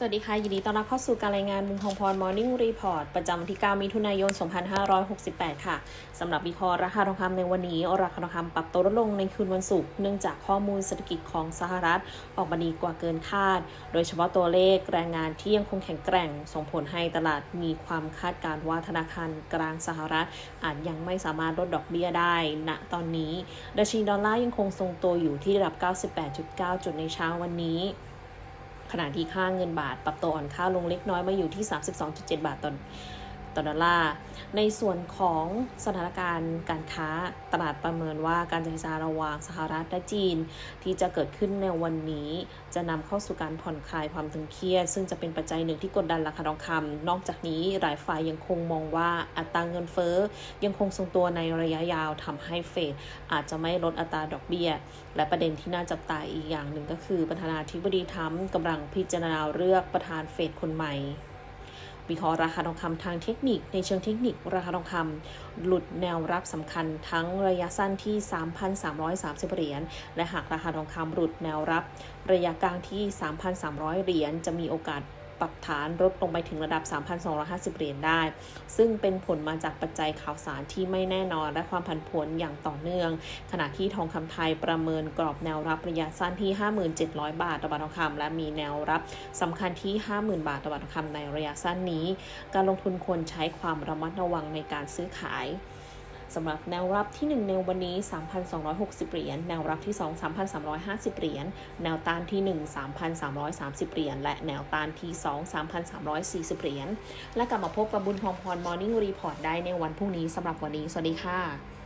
สวัสดีค่ะ ยินดีต้อนรับเข้าสู่การรายงานมุมทองพร Morning Report ประจำวันที่ 9 มิถุนายน 2568 ค่ะ สำหรับวิเคราะห์ราคาทองคำในวันนี้ ราคาทองคำปรับตัวลดลงในคืนวันศุกร์เนื่องจากข้อมูลเศรษฐกิจของสหรัฐ ออกมาดีกว่าเกินคาด โดยเฉพาะตัวเลขแรงงานที่ยังคงแข็งแกร่ง ส่งผลให้ตลาดมีความคาดการณ์ว่าธนาคารกลางสหรัฐ อาจยังไม่สามารถลดดอกเบี้ยได้ณตอนนี้ดัชนีดอลลาร์ยังคงทรงตัวอยู่ที่ระดับ 98.9 จุดในเช้าวันนี้ ขณะที่ค่าเงินบาทปรับตัวอ่อนค่าลงเล็กน้อยมาอยู่ที่ 32.7 บาทต่อ ต่อดอลลาร์ในส่วนของสถานการณ์การค้าตลาดประเมินว่าการเจรจาระหว่างสหรัฐและจีน ที่จะเกิดขึ้นในวันนี้ จะนำเข้าสู่การผ่อนคลายความตึงเครียด ซึ่งจะเป็นปัจจัยหนึ่งที่กดดันราคาทองคำนอกจากนี้หลายฝ่ายยังคงมองว่าอัตราเงินเฟ้อยังคงทรงตัวในระยะยาวทำให้เฟดอาจจะไม่ลดอัตราดอกเบี้ย และประเด็นที่น่าจับตาอีกอย่างหนึ่งก็คือประธานาธิบดีทรัมป์กำลังพิจารณาเลือกประธานเฟดคนใหม่ วิเคราะห์ราคาทองคำทางเทคนิค ในเชิงเทคนิคราคาทองคำหลุดแนวรับสำคัญทั้งระยะสั้นที่ 3,330 เหรียญ และหากราคาทองคำหลุดแนวรับ ระยะกลางที่ 3,300 เหรียญ จะมีโอกาส ปรับฐานลดลงไปถึงระดับ 3,250 เหรียญได้ ซึ่งเป็นผลมาจากปัจจัยข่าวสารที่ไม่แน่นอนและความผันผวนอย่างต่อเนื่อง ขณะที่ทองคำไทยประเมินกรอบแนวรับระยะสั้นที่ 57,000บาทต่อบาททองคำและมีแนวรับสำคัญที่ 50,000 บาทต่อบาททองคำในระยะสั้นนี้ การลงทุนควรใช้ความระมัดระวังในการซื้อขาย สำหรับแนวรับที่ 1 ในวันนี้ 3,260 เหรียญ แนวรับที่ 2 3,350 เหรียญ แนวต้านที่ 1 3,330 เหรียญ และแนวต้านที่ 2 3,340 เหรียญ และกลับมาพบกับบุญทองพรมอร์นิ่งรีพอร์ตได้ในวันพรุ่งนี้สำหรับวันนี้ สวัสดีค่ะ